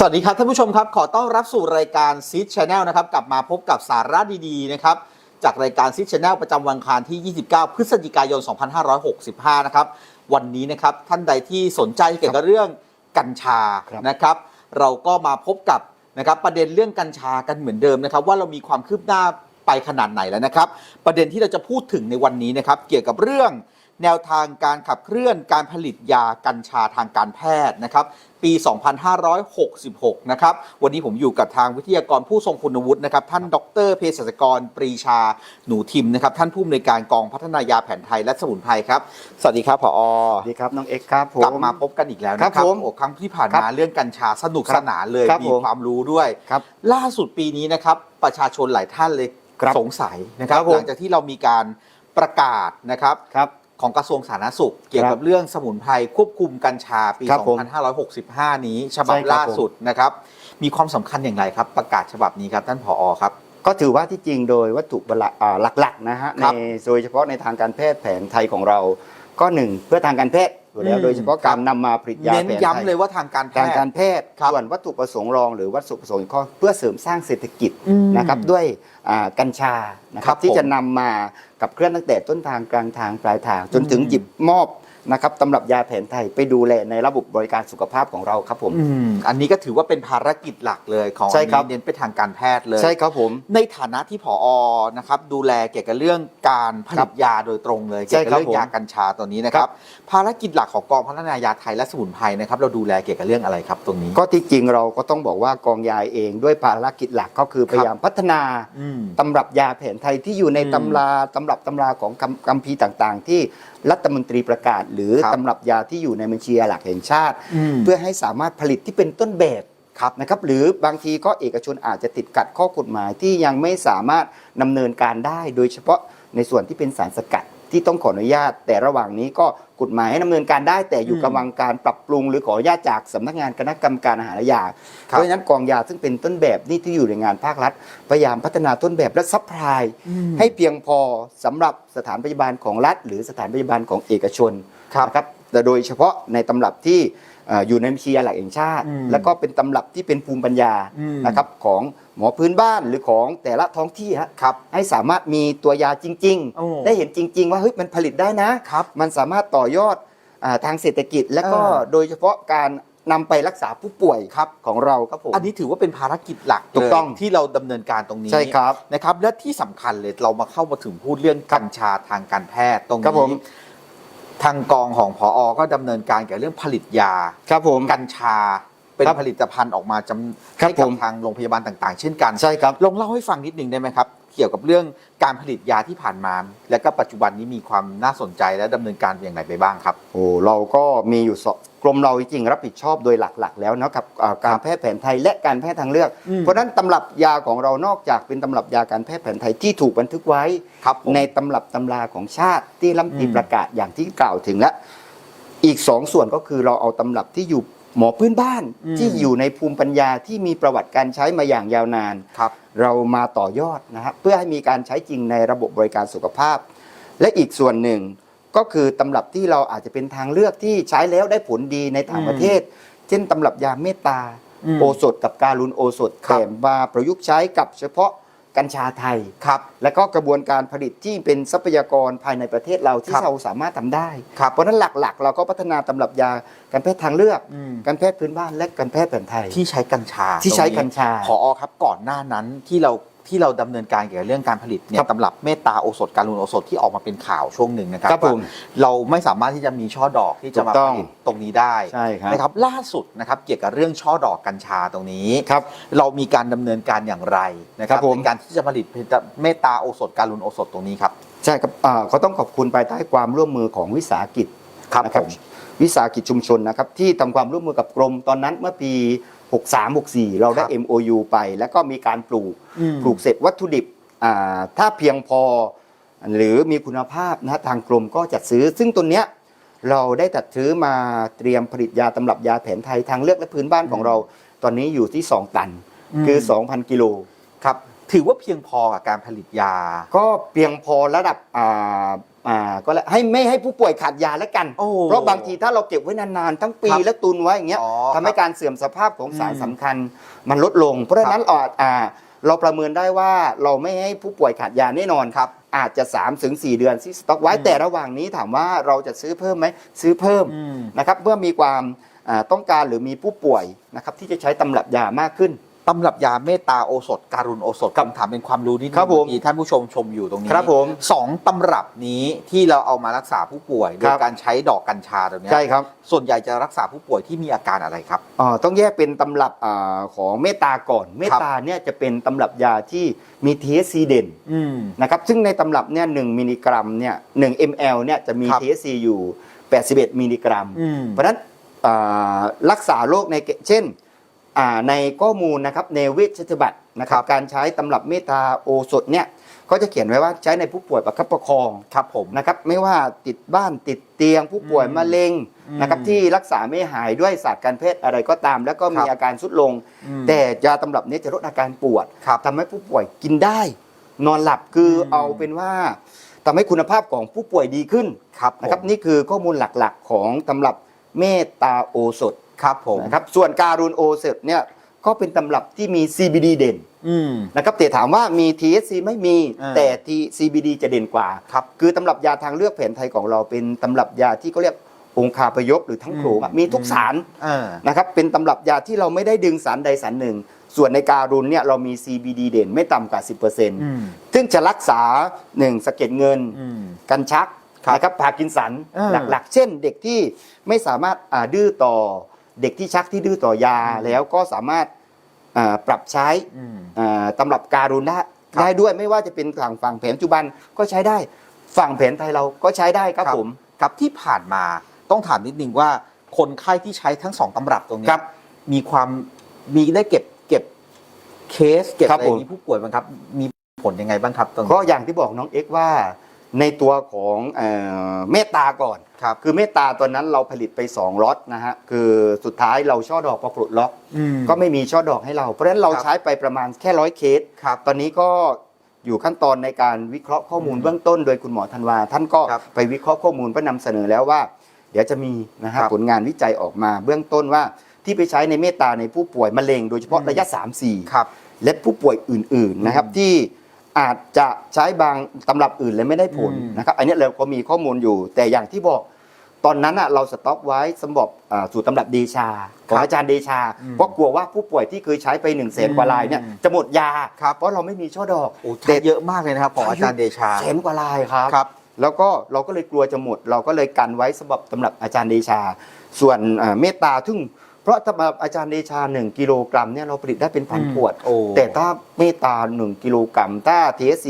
สวัสดีครับท่านผู้ชมครับ ขอต้อนรับสู่รายการซี c h ช n แนลนะครับกลับมาพบกับสาระดีๆนะครับจากรายการซี c h ช n แนลประจำวันอังคารที่ 29 พฤศจิกายน 2565 นะครับวันนี้นะครับท่านใดที่สนใจเกี่ยวกับเรื่องกัญชาครับนะครับ เราก็มาพบกับนะครับประเด็นเรื่องกัญชากันเหมือนเดิมนะครับ ว่าเรามีความคืบหน้าไปขนาดไหนแล้วนะครับ ประเด็นที่เราจะพูดถึงในวันนี้นะครับเกี่ยวกับเรื่อง แนวทางการขับเคลื่อนการผลิตยากัญชาทางการแพทย์นะครับ ปี 2566 นะครับ วันนี้ผมอยู่กับทางวิทยากรผู้ทรงคุณวุฒินะครับ ท่านดรเภสัชกรปรีชาหนูทิมนะครับ ท่านผู้อำนวยการกองพัฒนายาแผนไทยและสมุนไพรครับ สวัสดีครับผอสวัสดีครับน้องเอ็กซ์ครับผมกลับมาพบกันอีกแล้วนะคครัรับบผมโอ้ครั้งที่ผ่านครัมาบเรื่องกัญชาสนุกครับสนานเลยครับมีผมความรู้ด้วยครับล่าสุดปีนี้นะครับประชาชนหลายท่านเลยครับสงสัยนะครับครับผมหลังจากที่เรามีการประกาศนะครับครับ ของกระทรวงสาธารณสุข เกี่ยวครักับบเรื่องสมุนไพรควบคุมกัญชาปี ครับผม2565 นี้ฉบับใช่ครับ ล่าสุดนะครับ มีความสำคัญอย่างไรครับ ประกาศฉบับนี้ครับท่านผอครับ ก็ถือว่าที่จริงโดยวัตถุประหลาดอ่าหลักๆนะฮะคในรับโดยเฉพาะในทางการแพทย์แผนไทยของเรา ก็หนึ่งเพื่อทางการแพทย์ อยู่แล้วอืมโดยเฉพาะการนำมาผลิตยาเน้นแผนไทย้ำยเลยว่าทางการแพทางทการย์แพทย์ครับส่วนวัตถุประสงค์รองหรือวัตถุประสงค์ข้อเพื่อเสริมสร้างเศรษฐกิจอืมนะครับด้วยอ่ากัญชานะคครัรับบที่ผมจะนำมากับเคลื่อนตั้งแต่ต้นทางกลางทางปลายทาง จนถึงอืม หยิบมอบ นะครับตำรับยาแผนไทยไปดูแลในระบบบริการสุขภาพของเราครับผม อืมอันนี้ก็ถือว่าเป็นภารกิจหลักเลยของใช่ครับอันนี้เน้นไปทางการแพทย์เลยใช่ครับผม ในฐานะที่ผอนะครับดูแลเกี่ยวกับเรื่องการผลิตยาโดยตรงเลยใช่เกี่ยวกับครับเรื่องยาผมกัญชาตัวนี้นะครับ ภารกิจหลักของกองพัฒนายาไทยและสมุนไพรนะครับเราดูแลเกี่ยวกับเรื่องอะไรครับตรงนี้ ก็ที่จริงเราก็ต้องบอกว่ากองยาเองด้วยภารกิจหลักก็คือพยายามพัฒนา อืม ตำรับยาแผนไทยที่อยู่ในอืมตำราตำรับตำราของคำคัมภีร์ต่างๆ ที่รัฐมนตรีประกาศ หรือครับตำรับยาที่อยู่ในบัญชียาหลักแห่งชาติมเพื่อให้สามารถผลิตที่เป็นต้นแบบครับนะครับหรือบางทีก็เอกชนอาจจะติดกัดข้อกฎหมายที่ยังไม่สามารถดำเนินการได้ โดยเฉพาะในส่วนที่เป็นสารสกัด ที่ต้องขออนุญาต แต่ระหว่างนี้ก็กฎหมายให้ดำเนินการได้ แต่อยู่อืมกำลังการปรับปรุง หรือขออนุญาตจากสำนักงานคณะกรรมการอาหารและยาครับเพราะฉะนั้นกองยาซึ่งเป็นต้นแบบนี่ที่อยู่ในงานภาครัฐ พยายามพัฒนาต้นแบบและซัพพลายอืมให้เพียงพอสำหรับสถานพยาบาลของรัฐ หรือสถานพยาบาลของเอกชนครับนะครับแต่โดยเฉพาะในตำรับที่เอ่ออยู่ในบัญชียาหลักแห่งชาติอืมแล้วก็เป็นตำรับที่เป็นภูมิปัญญาอืมนะครับของ หมอพื้นบ้านหรือของแต่ละท้องที่ฮะครับ ให้สามารถมีตัวยาจริง โอ้ๆ ได้เห็นจริง ๆ ว่าเฮ้ยมันผลิตได้นะ ครับ มันสามารถต่อยอดอาทางเศรษฐกิจ และก็เออ โดยเฉพาะการนำไปรักษาผู้ป่วยครับของเราครับผม อันนี้ถือว่าเป็นภารกิจหลักถูกต้องเลยที่เราดำเนินการตรงนี้ใช่ครับ นะครับ และที่สำคัญเลยเรามาเข้ามาถึงพูดเรื่องกัญชาทางการแพทย์ตรงครับผนี้มทางกองของพอก็ดำเนินการเกี่ยวกับเรื่องผลิตยา ครับผม กัญชา เป็นครับผลิตภัณฑ์ออกมาจำครับให้กับผม ทางโรงพยาบาลต่าง ๆ เช่นกันใช่ครับ ลองเล่าให้ฟังนิดหนึ่งได้ไหมครับ เกี่ยวกับเรื่องการผลิตยาที่ผ่านมา และก็ปัจจุบันนี้มีความน่าสนใจและดำเนินการอย่างไรไปบ้างครับ โอ้เราก็มีอยู่สองกรมเราจริงๆรับผิดชอบโดยหลักๆ แล้วนะครับอ่าการแพทย์แผนไทยและการแพทย์ทางเลือก อืม เพราะฉะนั้นตำรับยาของเรานอกจากเป็นตำรับยาการแพทย์แผนไทยที่ถูกบันทึกไว้ ครับผม ในตำรับตำราของชาติที่รัฐมนตรีอืมประกาศอย่างที่กล่าวถึงและอีกสองส่วนก็คือเราเอาตำรับที่อยู่ หมอพื้นบ้านที่อยู่ในภูมิปัญญาที่มีประวัติการใช้มาอย่างยาวนานครับ เรามาต่อยอดนะครับเพื่อให้มีการใช้จริงในระบบบริการสุขภาพ และอีกส่วนหนึ่งก็คือตำรับที่เราอาจจะเป็นทางเลือกที่ใช้แล้วได้ผลดีในต่างประเทศ เช่นตำรับยาเมตตาอืมโอสถกับการุณโอสถครับแต่มาประยุกต์ใช้กับเฉพาะ กัญชาไทย ครับ และก็กระบวนการผลิตที่เป็นทรัพยากรภายในประเทศเราที่ครับเราสามารถทำได้ ครับเพราะฉะนั้นหลักๆ เราก็พัฒนาตำรับยาการแพทย์ทางเลือก อืม การแพทย์พื้นบ้านและการแพทย์แผนไทย ที่ใช้กัญชาที่ใช้ตรงนี้กัญชาพอครับก่อนหน้านั้นที่เรา ที่เราดำเนินการเกี่ยวกับเรื่องการผลิตเนี่ครัยบตำรับเมตตาโอสถการุณโอสถที่ออกมาเป็นข่าวช่วงหนึ่งนะครับครับผมว่าเราไม่สามารถที่จะมีช่อดอกที่จะมาถูกต้ผองลิตตรงนี้ได้ใช่ครับ นะครับ ล่าสุดนะครับเกี่ยวกับเรื่องช่อดอกกัญชาตรงนี้ ครับ เรามีการดำเนินการอย่างไรนะครับครับผม ในการที่จะผลิตเมตตาโอสถการุณโอสถตรงนี้ครับ ใช่ครับอ่าเขาต้องขอบคุณภายใต้ความร่วมมือของวิสาหกิจครับนะครับผมวิสาหกิจชุมชนนะครับที่ทำความร่วมมือกับกรมตอนนั้นเมื่อปี 63 64 เราได้ ครับ MOU ไป แล้วก็มีการปลูกอืม ปลูกเสร็จวัตถุดิบอ่าถ้าเพียงพอหรือมีคุณภาพนะฮะทางกรมก็จัดซื้อ ซึ่งตัวเนี้ยเราได้จัดซื้อมาเตรียมผลิตยาตำรับยาแผนไทยทางเลือกและพื้นบ้านของเรา ตอนนี้อยู่ที่ 2 ตัน คือ 2,000 กิโลครับ ถือว่าเพียงพอกับการผลิตยา ก็เพียงพอระดับอ่า อ่าก็แล้วให้ไม่ให้ผู้ป่วยขาดยาแล้วกัน โอ้เพราะบางทีถ้าเราเก็บไว้นานๆ ทั้งปีครับแล้วตุนไว้อย่างเงี้ยอ๋อทำให้ครับการเสื่อมสภาพของสารอืมสำคัญมันลดลง เพราะฉะนั้นอาจอ่าเราประเมินได้ว่าเราไม่ให้ผู้ป่วยขาดยาแน่นอนครับ อาจจะ3ถึง4เดือนที่สต็อกไว้อืมแต่ระหว่างนี้ถามว่าเราจะซื้อเพิ่มไหมซื้อเพิ่มอืม นะครับเมื่อมีความอ่าต้องการหรือมีผู้ป่วยนะครับที่จะใช้ตำรับยามากขึ้น ตำรับยาเมตตาโอสถการุณโอสถคำถามเป็นความรู้นิดนึงครับผมเอกี้ท่านผู้ชมชมอยู่ตรงนี้ครับผมสองตำรับนี้ที่เราเอามารักษาผู้ป่วยโดคยรับการใช้ดอกกัญชาตรงเนี้ยใช่ครับ ส่วนใหญ่จะรักษาผู้ป่วยที่มีอาการอะไรครับอ่าต้องแยกเป็นตำรับอาของเมตตาก่อน เมตตาเนี่ยจะเป็นตำรับยาที่มี THC เด่นอืมนะครับซึ่งในตำรับเนี่ยหมิลลิกรัมเนี่ยหนึ่ง ml เนี่ยจะมีครับ THC อยู่ 81 มิลลิกรัมอืมเพราะฉะนั้นอ่ารักษาโรคในเกเช่นอ่า ในข้อมูลนะครับในเวชบัตรนะครับการใช้ตำรับเมตตาโอสถเนี่ยก็จะเขียนไว้ว่าใช้ในผู้ป่วยประคับประคองครับผมนะครับไม่ว่าติดบ้านติดเตียงผู้ป่วยอืมมะเร็งอืมนะครับที่รักษาไม่หายด้วยศาสตร์การแพทย์อะไรก็ตาม แล้วก็มีครับอาการสุดลงอืมแต่ยาตำรับนี้จะลดอาการปวดครับทำให้ผู้ป่วยกินได้ นอนหลับคืออมเอาเป็นว่าทำให้คุณภาพของผู้ป่วยดีขึ้นครับผมนะครับนี่คือข้อมูลหลักๆ ของตำรับเมตตาโอสถ ครับผมนะครับส่วนการุณโอสถเนี่ยก็เป็นตำรับที่มี CBD เด่นอืม นะครับแต่ถามว่ามี THC ไม่มีอ่าแต่ T CBD จะเด่นกว่าครับคือตำรับยาทางเลือกแผนไทยของเราเป็นตำรับยาที่เขาเรียกองคาพยพหรือทั้งโขลงอะอืม มีทุกสารเออนะครับเป็นตำรับยาที่เราไม่ได้ดึงสารใดสารหนึ่ง ส่วนในการุณเนี่ยเรามี CBD เด่นไม่ต่ำกว่า10%อืมซึ่งจะรักษาหนึ่งสะเก็ดเงิน อืม กันชักครับนะครับพากินสันเออหลักๆ เช่นเด็กที่ไม่สามารถอ่าดื้อต่อ เด็กที่ชักที่ดื้อต่อยาอืมแล้วก็สามารถอ่าปรับใช้อืมอ่าตำรับการุณได้ครับได้ด้วยไม่ว่าจะเป็นฝั่งฝั่งแผนปัจจุบันก็ใช้ได้ ฝั่งแผนไทยเราก็ใช้ได้ครับผมครับที่ผ่านมาต้องถามนิดนึงว่าคนไข้ที่ใช้ทั้งสองตำรับตรงเนี้ยครับมีความมีได้เก็บเก็บเคสเก็บครับอะไรผมนี้ผู้ป่วยบ้างครับ มีผลยังไงบ้างครับตรงนี้ก็อย่างที่บอกน้องเอ็กซ์ว่า ในตัวของเอ่อเมตตาก่อนครับคือเมตตาตัวนั้นเราผลิตไป2ล็อตนะฮะคือสุดท้ายเราช่อดอกพอปลดล็อกอืม ก็ไม่มีช่อดอกให้เรา เพราะฉะนั้นเราครับ ใช้ไปประมาณแค่ร้อยเคส ครับ ตอนนี้ก็อยู่ขั้นตอนในการวิเคราะห์ข้อมูลอืมเบื้องต้นโดยคุณหมอธันวา ท่านก็ครับไปวิเคราะห์ข้อมูลเพื่อนำเสนอแล้วว่า เดี๋ยวจะมีนะฮะครับผลงานวิจัยออกมา เบื้องต้นว่าที่ไปใช้ในเมตตาในผู้ป่วยมะเร็ง โดยเฉพาะอืมระยะ 3-4 ครับและผู้ป่วยอื่นๆนะครับอืมที่ อาจจะใช้บางตำรับอื่นและไม่ได้ผลอืมนะครับ อันนี้เราก็มีข้อมูลอยู่ แต่อย่างที่บอกตอนนั้นอะเราสต็อกไว้สำหรับอ่าสูตรตำรับเดชาของอาจารย์เดชาอืมเพราะกลัวว่าผู้ป่วยที่เคยใช้ไป1นึ่งแสนกว่ารายเนี่ยอืมจะหมดยาครับเพราะเราไม่มีช่อดอกโอ้ใช้เยอะมากเลยนะครับของอาจารย์เดชาแสนกว่ารายครับครับ แล้วก็เราก็เลยกลัวจะหมด เราก็เลยกันไว้สำหรับตำรับอาจารย์เดชา ส่วนอ่าเมตตาทึ่งเพ ราะสำหรับอาจารย์เดชา 1 กิโลกรัมเนี่ยเราผลิตได้เป็นพันอืมขวด โอ้ แต่ถ้าเมตตา 1 กิโลกรัมถ้า TSC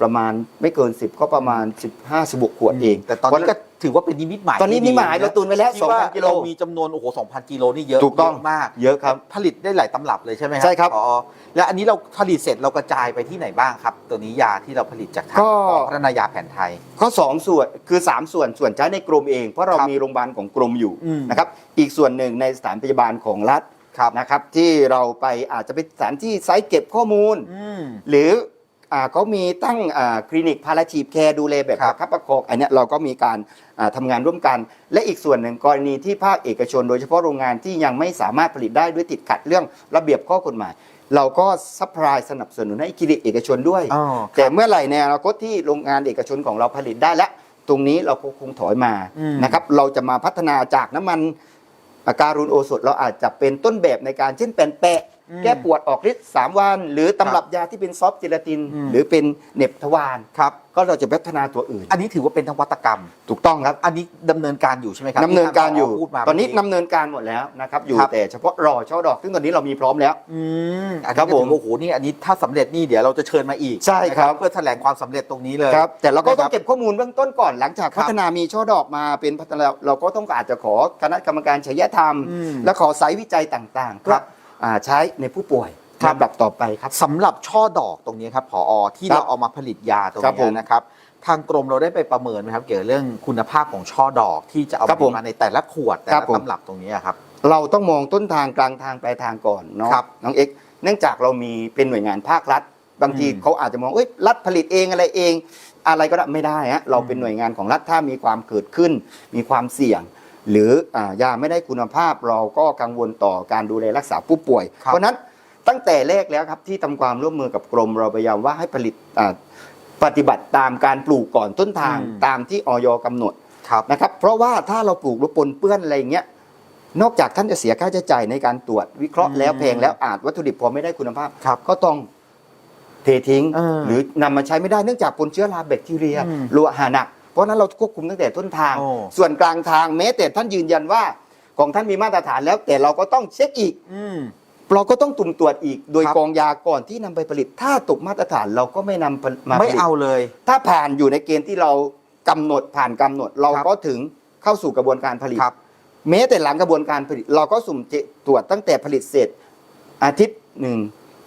ประมาณไม่เกิน 10 ก็ประมาณ 15-16ขวดเอง แต่ตอนนี้ก็ ถือว่าเป็นนิมิตหมายตอนนี้ที่มีหมายดีะเราตุนไว้แล้วที่ว่า2,000กิโล เรามีจำนวนโอ้โห2,000กิโลนี่เยอะถูกต้องเยะมากเยอะครับผลิตได้หลายตำรับเลยใช่ไหมครัใช่ครับอ๋อแล้วอันนี้เราผลิตเสร็จเรากระจายไปที่ไหนบ้างครับ ตัวนี้ยาที่เราผลิตจากทางก็ ของพัฒนายาแผนไทย ข้อ 2 ส่วนคือ 3 ส่วนส่วนใช้ในกรมเอง เพราะเราครับมีโรงพยาบาลของกรมอยู่อืม นะครับอีกส่วนหนึ่งในสถานพยาบาลของรัฐครับนะครับที่เราไปอาจจะเป็นสถานที่ไซต์เก็บข้อมูล อืม หรือ อ่าเขามีตั้งอ่าคลินิกพาราทีฟแคร์ดูแลแบบครัปบระคับประคองอันเนี้ยเราก็มีการอ่าทำางานร่วมกัน และอีกส่วนหนึ่งกรณีที่ภาคเอกชน โดยเฉพาะโรงงานที่ยังไม่สามารถผลิตได้ด้วยติดขัดเรื่องระเบียบข้อกฎหมาย เราก็ซัพพลายสนับสนุนให้คลินิกเอกชนด้วย อ๋อแต่เมื่อไหร่ในอนาคตที่โรงงานเอกชนของเราผลิตได้แล้ว ตรงนี้เราก็คงถอยมาอืม นะครับเราจะมาพัฒนาจากน้ำมันอ่าการุณโอสถเราอาจจะเป็นต้นแบบในการเช่นแปนแปะอืม แก้ปวดออกฤทธิ์สามวัน หรือตำรับยาที่เป็นซอฟต์เจลาตินอืมหรือเป็นเหน็บทวารครับก็เราจะพัฒนาตัวอื่น อันนี้ถือว่าเป็นนวัตกรรม ถูกต้องครับ อันนี้ดำเนินการอยู่ใช่ไหมครับดำเนินการอยู่ที่ทงผพูดมาตอนนี้เมื่ดำเนินการหมดแล้วนะครับอยู่ครับแต่เฉพาะรอช่อดอก ซึ่งตอนนี้เรามีพร้อมแล้วอืมอันครันี้บก็ผมถือว่าโอ้โหนี่อันนี้ถ้าสำเร็จนี่เดี๋ยวเราจะเชิญมาอีกใช่ครับนะเพื่อแถลงความสำเร็จตรงนี้เลยครับแต่เราก็ต้อนะครังบเก็บข้อมูลเบื้องต้นก่อนหลังจากครับพัฒนามีช่อดอกมาเป็นพัฒนาเราก็ต้องอาจจะขอคณะกรรมการจริยธรรมอืมและขอไซต์วิจัยต่างๆคเพื่รัอบอ่า ใช้ในผู้ป่วยครับลำดับต่อไปครับสำหรับช่อดอกตรงนี้ครับผอที่ครับเราเอามาผลิตยาตรงครับผนี้มนะครับ ทางกรมเราได้ไปประเมินไหมครับ เกี่ยวกับเรื่องคุณภาพของช่อดอกที่จะเอาครับผมมาในแต่ละขวดแต่ครัละบผมตำรับตรงนี้ครับ เราต้องมองต้นทางกลางทางปลายทางก่อนเนาะครับน้องเอ็กซ์เนื่องจากเรามีเป็นหน่วยงานภาครัฐ บางทีอืมเขาอาจจะมองเอ้ยรัฐผลิตเองอะไรเอง อะไรก็ได้ไม่ได้ฮะเราเป็นหน่วยงานของรัฐถ้ามีความเกิดขึ้น มีความเสี่ยง หรืออ่ายาไม่ได้คุณภาพเราก็กังวลต่อการดูแลรักษาผู้ป่วยครับเพราะฉะนั้นตั้งแต่แรกแล้วครับที่ทำความร่วมมือกับกรมเราพยายามว่าให้ผลิตอ่าปฏิบัติตามการปลูกก่อนต้นทางอืมตามที่ออยกำหนดครับนะครับ เพราะว่าถ้าเราปลูกแล้วปนเปื้อนอะไรอย่างเงี้ยนอกจากท่านจะเสียค่าใช้จ่ายในการตรวจวิเคราะห์อืมแล้วแพงแล้วอาจวัตถุดิบพอไม่ได้คุณภาพครับก็ต้องเททิ้งเออหรือนำมาใช้ไม่ได้เนื่องจากปนเชื้อราแบคทีเรียอืมโลหะหนักเพ ราะฉะนั้นเราควบคุมตั้งแต่ต้นทาง โอ้ ส่วนกลางทางแม้แต่ท่านยืนยันว่าของท่านมีมาตรฐานแล้ว แต่เราก็ต้องเช็คอีก อืม เราก็ต้องตุ่มตรวจอีกโดยครับ กองยาก่อนที่นำไปผลิต ถ้าตกมาตรฐานเราก็ไม่นำผลิตมาผไม่ลิตเอาเลย ถ้าผ่านอยู่ในเกณฑ์ที่เรากำหนดผ่านกำหนด เราครับก็ถึงเข้าสู่กระบวนการผลิต ครับ แม้แต่หลังกระบวนการผลิต เราก็สุ่มตรวจตั้งแต่ผลิตเสร็จอาทิตย์หนึ่ง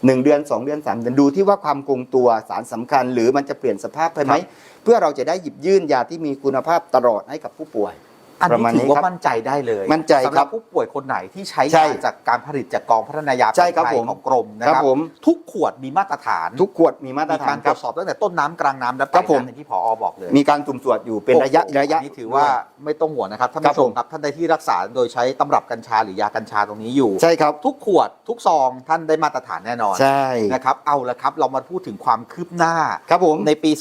หนึ่งเดือนสองเดือนสามเดือนดูที่ว่าความคงตัวสารสำคัญ หรือมันจะเปลี่ยนสภาพไปไหมครับเพื่อเราจะได้หยิบยื่นยาที่มีคุณภาพตลอดให้กับผู้ป่วย อันประนี้มาณถืนี้อว่าครับ มั่นใจได้เลยมั่นใจสำหครัรับบผู้ป่วยคนไหนที่ใช้ใช่ยาจากการผลิตจากกองพัฒนายาใช่ครับแผนไทยผมของกรมนะคครัรับบผม ทุกขวดมีมาตรฐานทุกขวดมีมาตรมีฐาการนตครรัวบ จสอบตั้งแต่ต้นน้ำกลางน้ำและปครัลายบผม น้ำอย่างที่ผอบอกเลยมีการสุ่มตรวจอยู่เป็นระยะโอ้โหระยะ อันนี่ถือว่าไม่ต้องห่วงนะครับท่านครับผู้ชมผมครับท่านใดที่รักษาโดยใช้ตำรับกัญชาหรือยากัญชาตรงนี้อยู่ ใช่ครับทุกขวดทุกซองท่านได้มาตรฐานแน่นอนใช่นะครับเอาละครับเรามาพูดถึงความคืบหน้า ครับผม ในปี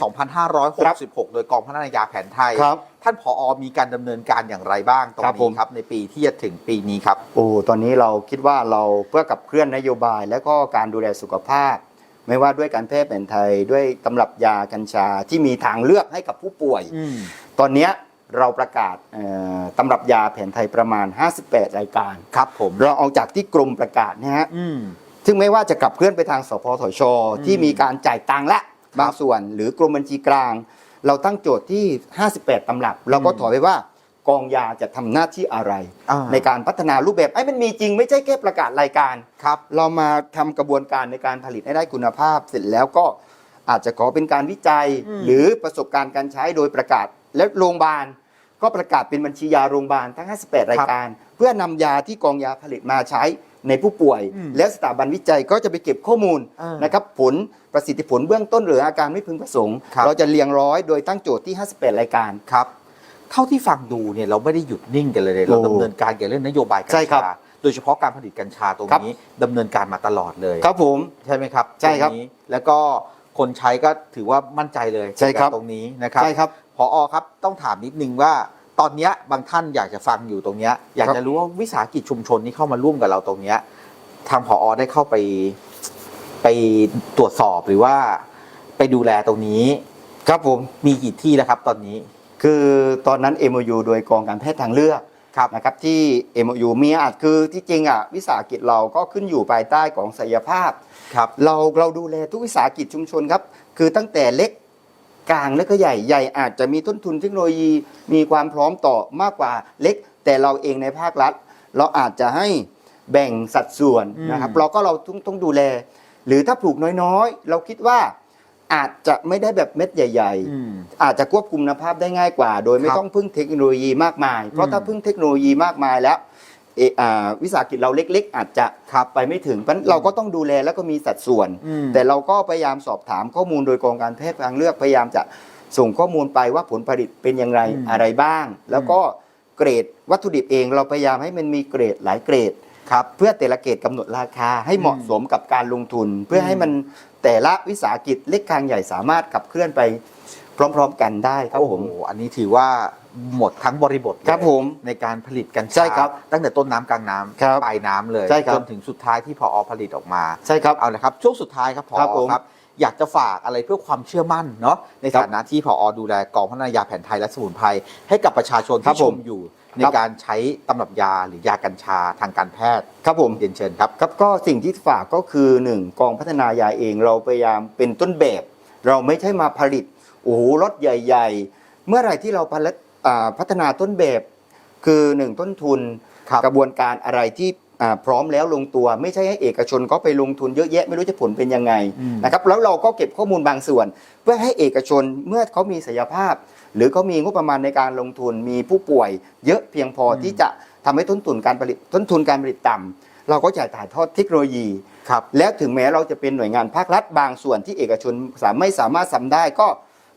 2566 โดยกองพัฒนายาแผนไทย ครับ ท่านผอมีการดำเนินการอย่างไรบ้างตรงครับผนี้ม ครับในปีที่จะถึงปีนี้ครับ โอ้ ตอนนี้เราคิดว่าเราเพื่อกับเคลื่อนนโยบาย และก็การดูแลสุขภาพ ไม่ว่าด้วยการแพทย์แผนไทยด้วยตำรับยากัญชาที่มีทางเลือกให้กับผู้ป่วยอืมตอนเนี้ยเราประกาศเอ่อตำรับยาแผนไทยประมาณ 58 รายการ ครับผมเราเอาจากที่กรมประกาศนะฮะ อืม ซึ่งไม่ว่าจะกลับเคลื่อนไปทางสพทชอืมที่มีการจ่ายตังค์ละครับบางส่วน หรือกรมบัญชีกลาง เราตั้งโจทย์ที่ 58 ตำรับ เราก็อืมถอยไปว่ากองยาจะทำหน้าที่อะไรอ่าในการพัฒนารูปแบบไอ้มันมีจริงไม่ใช่แค่ประกาศรายการครับ เรามาทำกระบวนการในการผลิตให้ได้คุณภาพ เสร็จแล้วก็อาจจะขอเป็นการวิจัยอืมหรือประสบการณ์การใช้โดยประกาศและโรงพยาบาลก็ประกาศเป็นบัญชียาโรงพยาบาลทั้ง 58 รายการ เพื่อนำยาที่กองยาผลิตมาใช้ ในผู้ป่วยอืมและสถาบันวิจัยก็จะไปเก็บข้อมูลอ่านนะครับผลประสิทธิผลเบื้องต้นหรืออาการไม่พึงประสงค์ครับเราจะเรียงร้อยโดยตั้งโจทย์ที่ 58 รายการครับเท่าที่ฟังดูเนี่ยเราไม่ได้หยุดนิ่งกันเลยเราโอ้ดำเนินการเกี่ยวกับเรื่องนโยบายกัญใช่ครับชาโดยเฉพาะการผลิตกัญชาตรงครับนี้ดำเนินการมาตลอดเลยครับผมใช่ไหมครับใช่ครับตงนี้แล้วก็คนใช้ก็ถือว่ามั่นใจเลยใช่ครับเกี่ยวกัตรงนี้นะครับใช่ครับพอครับต้องถามนิดนึงว่า ตอนเนี้ยบางท่านอยากจะฟังอยู่ตรงเนี้ยอยากครับจะรู้ว่าวิสาหกิจชุมชนที่เข้ามาร่วมกับเราตรงเนี้ยทางพอได้เข้าไปไปตรวจสอบหรือว่าไปดูแลตรงนี้ ครับผมมีกี่ที่แล้วครับตอนนี้ คือตอนนั้น MOU โดยกองการแพทย์ทางเลือกครับนะครับที่ MOU มีอาจคือที่จริงอะวิสาหกิจเราก็ขึ้นอยู่ภายใต้ของศักยภาพครับเราเราดูแลทุกวิสาหกิจชุมชนครับ คือตั้งแต่เล็ก กลางและก็ใหญ่ใหญ่อาจจะมีต้นทุนเทคโนโลยีมีความพร้อมต่อมากกว่าเล็ก แต่เราเองในภาครัฐ เราอาจจะให้แบ่งสัดส่วนนะครับอืมเราก็เราต้องต้องดูแล หรือถ้าปลูกน้อยๆ เราคิดว่าอาจจะไม่ได้แบบเม็ดใหญ่ ๆอืมอาจจะควบคุมคุณภาพได้ง่ายกว่า โดยไม่ครับต้องพึ่งเทคโนโลยีมากมาย เพราะอืมถ้าพึ่งเทคโนโลยีมากมายแล้ว เอออ่าวิสาหกิจเราเล็ก ๆ อาจจะครับไปไม่ถึงเพราะฉะนั้นเราก็ต้องดูแลแล้วก็มีสัดส่วน อืม แต่เราก็พยายามสอบถามข้อมูลโดยกองการแพทย์ทางเลือกพยายามจะส่งข้อมูลไปว่าผลผลิตเป็นอย่างไรอืมอะไรบ้าง แล้วก็เกรดวัตถุดิบเองเราพยายามให้มันมีเกรดหลายเกรด ครับ เพื่อแต่ละเกรดกำหนดราคาให้เหมาะอืมสมกับการลงทุน เพื่อให้มันแต่ละวิสาหกิจเล็กกลางใหญ่สามารถขับเคลื่อนไปพร้อม ๆ กันได้ครับโอ้ผโหม อันนี้ถือว่า หมดทั้งบริบทเลยครับผมในการผลิตกัญชาใช่ครับตั้งแต่ต้นน้ำกลางน้ำครับปลายน้ำเลยใช่ครับจนถึงสุดท้ายที่พอผลิตออกมาใช่ครับเอาละครับ ช่วงสุดท้ายครับพอครับผมครับ อยากจะฝากอะไรเพื่อความเชื่อมั่นเนาะในครับฐานะที่พอดูแลกองพัฒนายาแผนไทยและสมุนไพรให้กับประชาชนครัที่บชผมมอยู่ในครับ การใช้ตำรับยาหรือยากัญชาทางการแพทย์ครับผม เรียนเชิญครับ ครับก็สิ่งที่ฝากก็คือหนึ่งกองพัฒนายาเองเราพยายามเป็นต้นแบบ เราไม่ใช่มาผลิตโอ้โหรถใหญ่ ๆ เมื่อไหร่ที่เราผลิตอ่า พัฒนาต้นแบบคือหนึ่งต้นทุนครับกระบวนการอะไรที่อ่าพร้อมแล้วลงตัวไม่ใช่ให้เอกชนก็ไปลงทุนเยอะแยะไม่รู้จะผลเป็นยังไงอืมนะครับแล้วเราก็เก็บข้อมูลบางส่วน เพื่อให้เอกชนเมื่อเขามีศักยภาพ หรือเขามีงบประมาณในการลงทุนมีผู้ป่วย เยอะเพียงพออมที่จะทำให้ต้นทุนการผลิตต้นทุนการผลิตต่ำเราก็จะถ่ายทอดเทคโนโลยีครับแล้วถึงแม้เราจะเป็นหน่วยงานภาครัฐบางส่วนที่เอกชนสามไม่สามารถทำได้ก็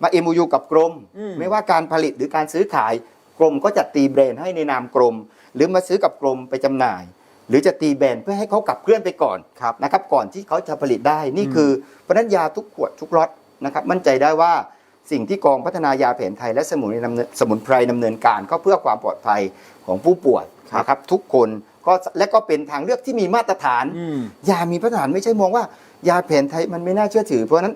มา MOU กับกรม อืม ไม่ว่าการผลิตหรือการซื้อขายกรมก็จะตีแบรนด์ให้ในนามกรม หรือมาซื้อกับกรมไปจำหน่าย หรือจะตีแบรนด์เพื่อให้เขาขับเคลื่อนไปก่อน ครับ นะครับก่อนที่เขาจะผลิตได้นี่อืมคือเพราะฉะนั้นยาทุกขวดทุกล็อตนะครับมั่นใจได้ว่าสิ่งที่กองพัฒนายาแผนไทยและสมุนไพรดำเนินสมุนไพรดำเนินการก็เพื่อความปลอดภัยของผู้ป่วยครับ นะครับทุกคนก็และก็เป็นทางเลือกที่มีมาตรฐาน อืม ยามีมาตรฐานไม่ใช่มองว่า ยาแผนไทยมันไม่น่าเชื่อถือ เพราะฉะนั้น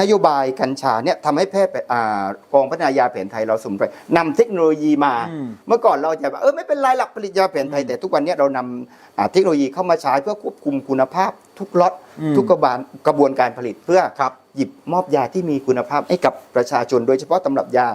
นโยบายกัญชาเนี่ยทำให้แพทย์อ่ากองพัฒนายาแผนไทยเราสมุนไพรนำเทคโนโลยีมาอืมเมื่อก่อนเราจะแบบเออไม่เป็นไรหลักผลิตยาแผนไทยอืมแต่ทุกวันเนี้เรานำอ่าเทคโนโลยีเข้ามาใช้เพื่อควบคุมคุณภาพ ทุกล็อตอืมทุกกระบวนกระบวนการผลิตเพื่อครับหยิบมอบยาที่มีคุณภาพให้กับประชาชน โดยเฉพาะตำรับยา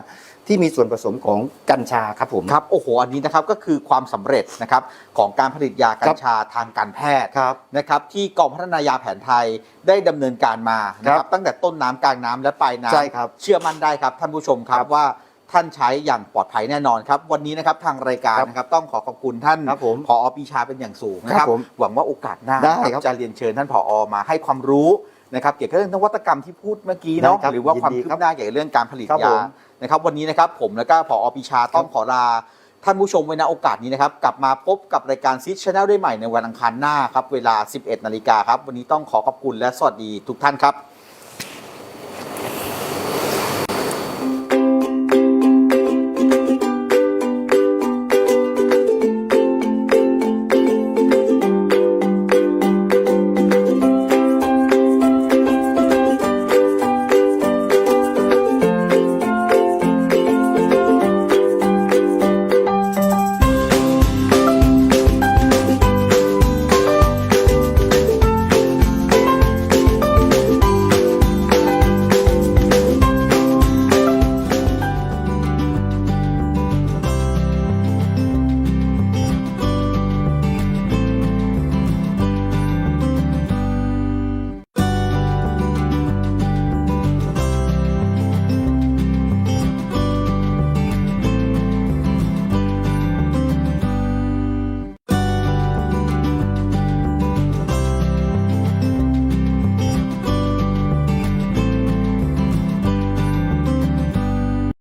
ที่มีส่วนผสมของกัญชาครับผมครับโอ้โหอันนี้นะครับก็คือความสำเร็จนะครับของการผลิตยากัญชาทางการแพทย์ครับ นะครับที่กองพัฒนายาแผนไทยได้ดำเนินการมานะคครัรับบตั้งแต่ต้นน้ำกลางน้ำและปลายน้ำใช่ครับเชื่อมั่นได้ครับท่านผู้ชมครัครับบว่าท่านใช้อย่างปลอดภัยแน่นอนครับ วันนี้นะครับทางรายการครับนะครับต้องขอขอบคุณท่านครับผมผอปีชาเป็นอย่างสูงนะคครัรับบผมหวังว่าโอกาสหน้าได้นะครับจะเรียนเชิญท่านผอมาให้ความรู้นะครับเกี่ยวกับเรื่องนวัตกรรมที่พูดเมื่อกี้เนาะได้ครับหรือว่าความยินดีคืครับบหน้าเกี่ยวกับเรื่องการผลิตครับผยาม นะครับวันนี้นะครับผมแล้วก็ผอปีชาต้องขอลาท่านผู้ชมไว้ณโอกาสนี้นะครับ กลับมาพบกับรายการซิชแนลได้ใหม่ในวันอังคารหน้าครับ เวลา 11 นาฬิกาครับ วันนี้ต้องขอขอบคุณและสวัสดีทุกท่านครับ